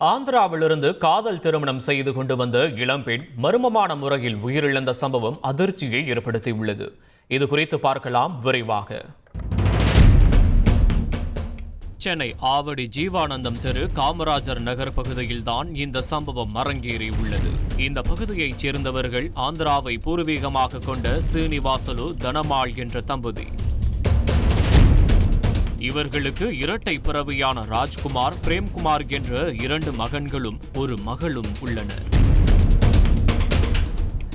ஆந்திராவிலிருந்து காதல் திருமணம் செய்து கொண்டு வந்த இளம்பெண் மர்மமான முறையில் உயிரிழந்த சம்பவம் அதிர்ச்சியை ஏற்படுத்தியுள்ளது. இது குறித்து பார்க்கலாம் விரைவாக. சென்னை ஆவடி ஜீவானந்தம் தெரு காமராஜர் நகர் பகுதியில்தான் இந்த சம்பவம் அரங்கேறி உள்ளது இந்த பகுதியைச் சேர்ந்தவர்கள் ஆந்திராவை பூர்வீகமாக கொண்ட சீனிவாசலு தனமாள் என்ற தம்பதி. இவர்களுக்கு இரட்டை பிறவியான ராஜ்குமார் பிரேம்குமார் என்ற இரண்டு மகன்களும் ஒரு மகளும் உள்ளனர்.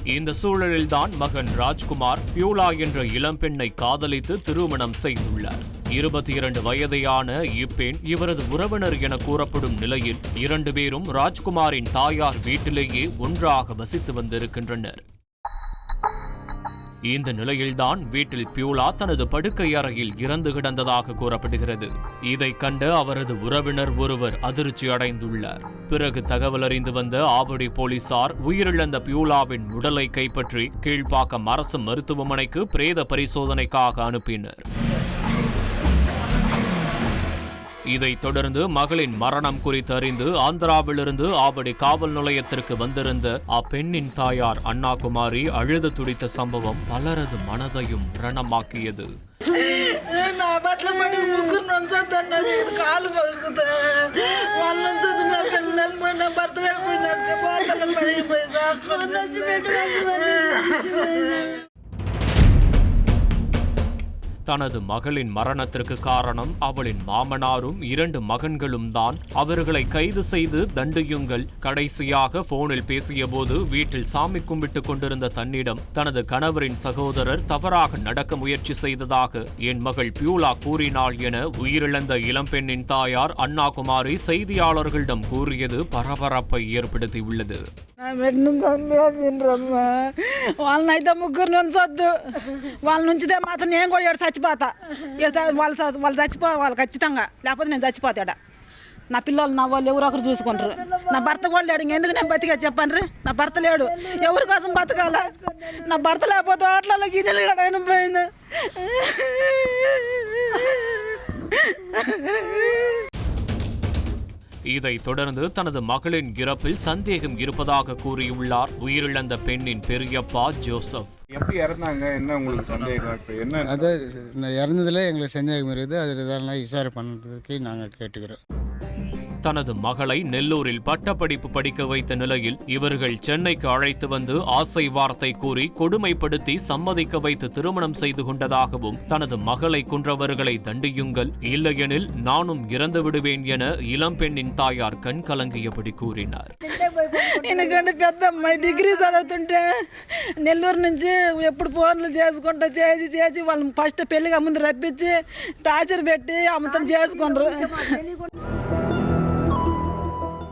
இந்த சூழலில்தான் மகன் ராஜ்குமார் பியூலா என்ற இளம்பெண்ணை காதலித்து திருமணம் செய்துள்ளார். இருபத்தி இரண்டு வயதையான இப்பெண் இவரது உறவினர் என கூறப்படும் நிலையில் இரண்டு பேரும் ராஜ்குமாரின் தாயார் வீட்டிலேயே ஒன்றாக வசித்து வந்திருக்கின்றனர். இந்த நிலையில்தான் வீட்டில் பியூலா தனது படுக்கை அறையில் இறந்து கிடந்ததாக கூறப்படுகிறது. இதை கண்டு அவரது உறவினர் ஒருவர் அதிர்ச்சி அடைந்துள்ளார். பிறகு தகவல் அறிந்து வந்த ஆவடி போலீசார் உயிரிழந்த பியூலாவின் உடலை கைப்பற்றி கீழ்ப்பாக்கம் அரசு மருத்துவமனைக்கு பிரேத பரிசோதனைக்காக அனுப்பினர். இதைத் தொடர்ந்து மகளின் மரணம் குறித்து அறிந்து ஆந்திராவிலிருந்து ஆவடி காவல் நிலையத்திற்கு வந்திருந்த அப்பெண்ணின் தாயார் அண்ணாகுமாரி அழுது துடித்த சம்பவம் பலரது மனதையும் ரணமாக்கியது தனது மகளின் மரணத்திற்கு காரணம் அவளின் மாமனாரும் இரண்டு மகன்களும் தான் அவர்களை கைது செய்து தண்டியுங்கள். கடைசியாக போனில் பேசியபோது வீட்டில் சாமி கும்பிட்டுக் கொண்டிருந்த தன்னிடம் தனது கணவரின் சகோதரர் தவறாக நடக்க முயற்சி செய்ததாக என் மகள் பியூலா கூறினாள் என உயிரிழந்த இளம்பெண்ணின் தாயார் அண்ணாகுமாரி செய்தியாளர்களிடம் கூறியது பரபரப்பை ஏற்படுத்தியுள்ளது. నా వాళ్ళని అయితే ముగ్గురిని ఉంచొద్దు నుంచొద్దు. వాళ్ళ నుంచితే మాత్రం నేను కూడా ఇక్కడ చచ్చిపోతా. ఈడ వాళ్ళు చచ్చిపో వాళ్ళు చచ్చిపోవాలి ఖచ్చితంగా. లేకపోతే నేను చచ్చిపోతాడా. నా పిల్లలు నా వాళ్ళు ఎవరో ఒకరు చూసుకుంటారు. నా భర్త కూడా లేడు. ఇంకెందుకు నేను బతికా చెప్పండి నా భర్త లేడు. ఎవరి కోసం బతకాల? నా భర్త లేకపోతే ఆటలలో గిన్నెలు కడైన పోయిన. இதைத் தொடர்ந்து தனது மகளின் இறப்பில் சந்தேகம் இருப்பதாக கூறியுள்ளார் உயிரிழந்த பெண்ணின் பெரியப்பா ஜோசப். எப்படி இறந்தாங்க? என்ன உங்களுக்கு சந்தேகம்? என்ன? அது இறந்ததில் எங்களுக்கு சந்தேகம் இருக்குது. அது இதெல்லாம் விசாரணை பண்ணுறதுக்கு நாங்கள் கேட்டுக்கிறோம். தனது மகளை நெல்லூரில் பட்டப்படிப்பு படிக்க வைத்த நிலையில் இவர்கள் சென்னைக்கு அழைத்து வந்து ஆசை வார்த்தை கூறி கொடுமைப்படுத்தி சம்மதிக்க வைத்து திருமணம் செய்து கொண்டதாகவும் தனது மகளை கொன்றவர்களை தண்டியுங்கள் இல்லையெனில் நானும் இறந்து விடுவேன் என இளம்பெண்ணின் தாயார் கண் கலங்கியபடி கூறினார் ఎందుకంటే పెద్ద అమ్మాయి డిగ్రీ చదువుతుంటే నెల్లూరు నుంచి ఎప్పుడు ఫోన్లు చేసుకుంటా చేసి చేసి వాళ్ళని ఫస్ట్ పెళ్ళిగా ముందు రప్పించి టార్చర్ పెట్టి అమ్మతం చేసుకుంటారు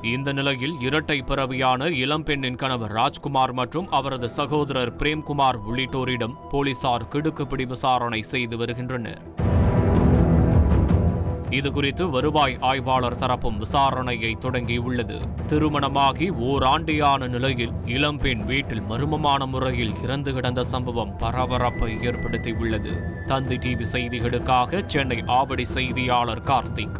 இந்த நிலையில் இரட்டை பிறவியான இளம்பெண்ணின் கணவர் ராஜ்குமார் மற்றும் அவரது சகோதரர் பிரேம்குமார் உள்ளிட்டோரிடம் போலீசார் கிடுக்குப்பிடி விசாரணை செய்து வருகின்றனர். இதுகுறித்து வருவாய் ஆய்வாளர் தரப்பும் விசாரணையை தொடங்கியுள்ளது. திருமணமாகி ஓராண்டியான நிலையில் இளம்பெண் வீட்டில் மர்மமான முறையில் இறந்து கிடந்த சம்பவம் பரபரப்பை ஏற்படுத்தியுள்ளது. தந்தி டிவி செய்திகளுக்காக சென்னை ஆவடி செய்தியாளர் கார்த்திக்.